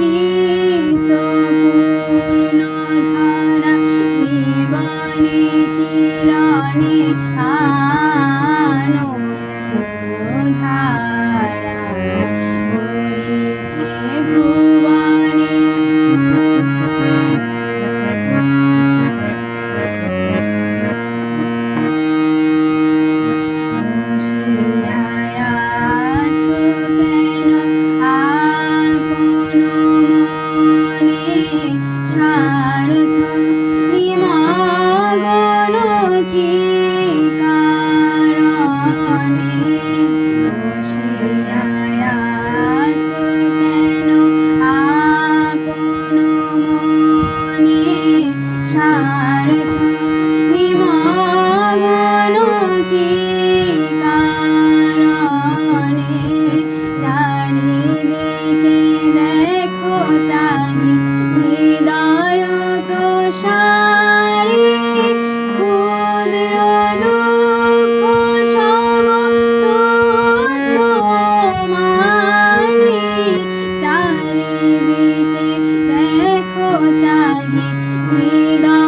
নিত পূর্ণ ধারা জীবনী সারথ। মদিনা